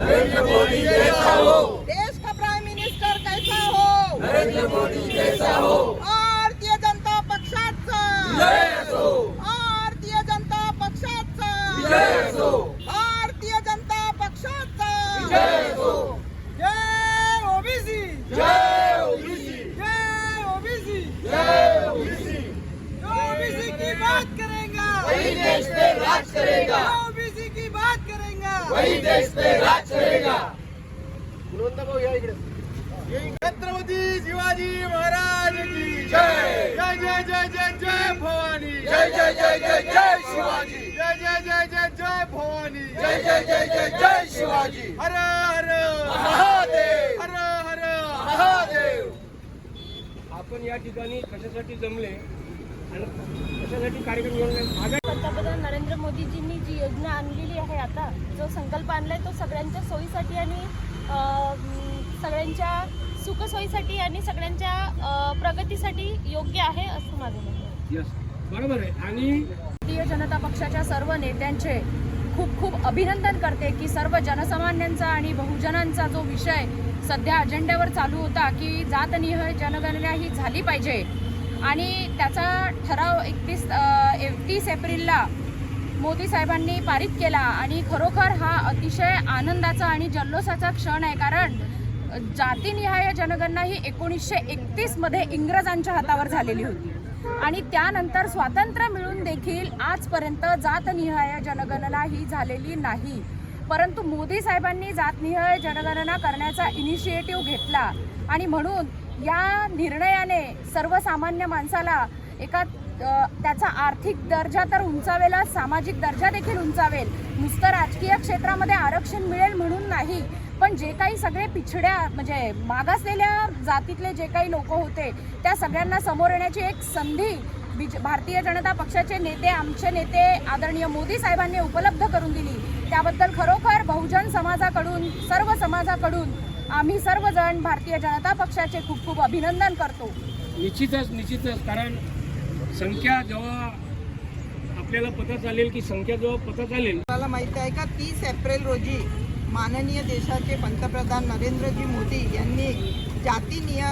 देश का prime minister कैसा हो? नरेंद्र मोदी कैसा हो। भारतीय जनता पक्षाचा। भारतीय जनता पक्षाचा। भारतीय जनता पक्षाचा। जय ओबीसी। जय ओबीसी। जय ओबीसी। जय ओबीसी। ओबीसी की बात करेगा। वही देश पे राज करेगा। ओबीसी की बात करेगा। वही देश पे राज करेगा छत्रपती शिवाजी महाराज की जय जय जय जय जय जय भवानी जय जय जय जय जय शिवाजी जय जय जय जय जय भवानी जय जय जय जय जय शिवाजी हर हर महादेव हर हर महादेव आपण या ठिकाणी कशासाठी जमले आणि कशासाठी कार्यक्रम घेऊन माझा पंतप्रधान नरेंद्र मोदीजींनी जी योजना आणलेली आहे आता जो संकल्प आणलाय तो सगळ्यांच्या सोयीसाठी आणि सगळ्यांच्या सुखसोयीसाठी आणि सगळ्यांच्या प्रगतीसाठी योग्य आहे असं माझं म्हणणं आहे. बरोबर आहे. आणि भारतीय जनता पक्षाच्या सर्व नेत्यांचे खूप खूप अभिनंदन करते की सर्व जनसामान्यांचा आणि बहुजनांचा जो विषय सध्या अजेंड्यावर चालू होता की जातनिहाय जनगणना ही झाली पाहिजे. आणि त्याचा ठराव एकतीस एकतीस एप्रिलला मोदी साहेबांनी पारित केला आणि खरोखर हा अतिशय आनंदाचा आणि जल्लोषाचा क्षण आहे. कारण जातीनिहाय जनगणना ही एकोणीसशे एकतीसमध्ये इंग्रजांच्या हातावर झालेली होती. आणि त्यानंतर स्वातंत्र्य मिळून देखील आजपर्यंत जातनिहाय जनगणना ही झालेली नाही. परंतु मोदी साहेबांनी जातनिहाय जनगणना करण्याचा इनिशिएटिव्ह घेतला आणि म्हणून या निर्णयाने सर्वसामान्य माणसाला एका त्याचा आर्थिक दर्जा तर उंचावेला सामाजिक दर्जा देखील उंचावेल. नुसतं राजकीय क्षेत्रामध्ये आरक्षण मिळेल म्हणून नाही पण जे काही सगळे पिछड्या म्हणजे मागासलेल्या जातीतले जे काही लोक होते त्या सगळ्यांना समोर येण्याची एक संधी बीज भारतीय जनता पक्षाचे नेते आमचे नेते आदरणीय मोदी साहेबांनी उपलब्ध करून दिली. त्याबद्दल खरोखर बहुजन समाजाकडून सर्व समाजाकडून आम्ही सर्वजण भारतीय जनता पक्षाचे खूप खूप अभिनंदन करतो. निश्चितच निश्चितच. कारण संख्या जेव्हा आपल्याला पता चालेल की संख्या जेव्हा पता चालेल. तुम्हाला माहिती आहे का तीस एप्रिल रोजी माननीय देशाचे पंतप्रधान नरेंद्रजी मोदी यांनी जातीनिय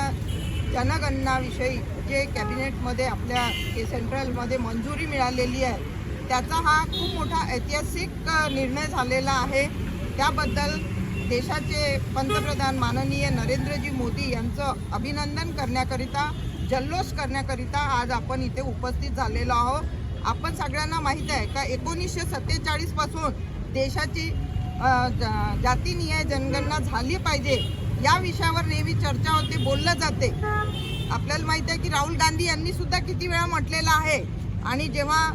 जनगणनाविषयी जे कॅबिनेटमध्ये आपल्या के- सेंट्रलमध्ये मंजुरी मिळालेली आहे त्याचा हा खूप मोठा ऐतिहासिक निर्णय झालेला आहे. त्याबद्दल देशाचे पंतप्रधान माननीय नरेंद्रजी मोदी यांचं अभिनंदन करण्याकरिता जल्लोष करण्याकरिता आज आपण इथे उपस्थित झालेलो आहोत. आपण सगळ्यांना माहीत आहे का एकोणीसशे सत्तेचाळीसपासून देशाची जा- जातीनिहाय जनगणना झाली पाहिजे या विषयावर नेहमी चर्चा होते बोललं जाते. आपल्याला माहिती आहे की राहुल गांधी यांनी सुद्धा किती वेळा म्हटलेलं आहे. आणि जेव्हा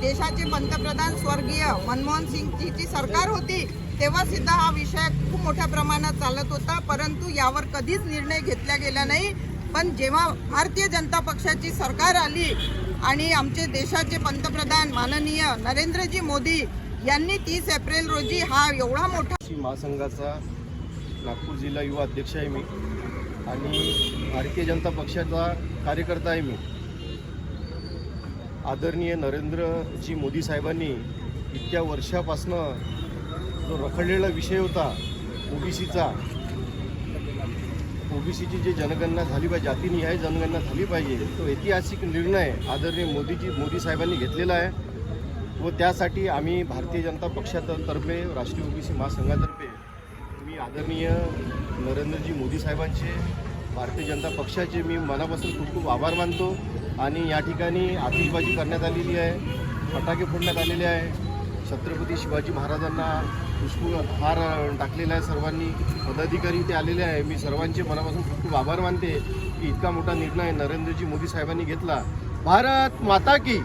देशाचे पंतप्रधान स्वर्गीय मनमोहन सिंगची सरकार होती तेव्हा सुद्धा हा विषय खूप मोठ्या प्रमाणात चालत होता. परंतु यावर कधीच निर्णय घेतला गेला नाही. पण जेव्हा भारतीय जनता पक्षाची सरकार आली आणि आमचे देशाचे पंतप्रधान माननीय नरेंद्रजी मोदी यांनी तीस एप्रिल रोजी हा एवढा मोठा महासंघाचा नागपूर जिल्हा युवा अध्यक्ष आहे मी आणि भारतीय जनता पक्षाचा कार्यकर्ता आहे मी. आदरणीय नरेंद्रजी मोदी साहेबांनी इतक्या वर्षापासनं जो रखडलेला विषय होता ओबीसीचा ओबीसीची जी जनगणना झाली पाहिजे जातीनिहाय जनगणना झाली पाहिजे तो ऐतिहासिक निर्णय आदरणीय मोदीजी मोदी साहेबांनी घेतलेला आहे. व त्यासाठी आम्ही भारतीय जनता पक्षातर्फे राष्ट्रीय ओबीसी महासंघातर्फे मी आदरणीय नरेंद्रजी मोदी साहेबांचे भारतीय जनता पक्षाचे मी मनापासून खूप खूप आभार मानतो. आणि या ठिकाणी आतिषबाजी करण्यात आलेली आहे फटाके फोडण्यात आलेले आहे. छत्रपती शिवाजी महाराजांना पुष्पहार टाकलेला आहे सर्वांनी. पदाधिकारी ते आलेले आहे. मी सर्वांचे मनापासून खूप खूप आभार मानते की इतका मोठा निर्णय नरेंद्रजी मोदी साहेबांनी घेतला. भारत माता की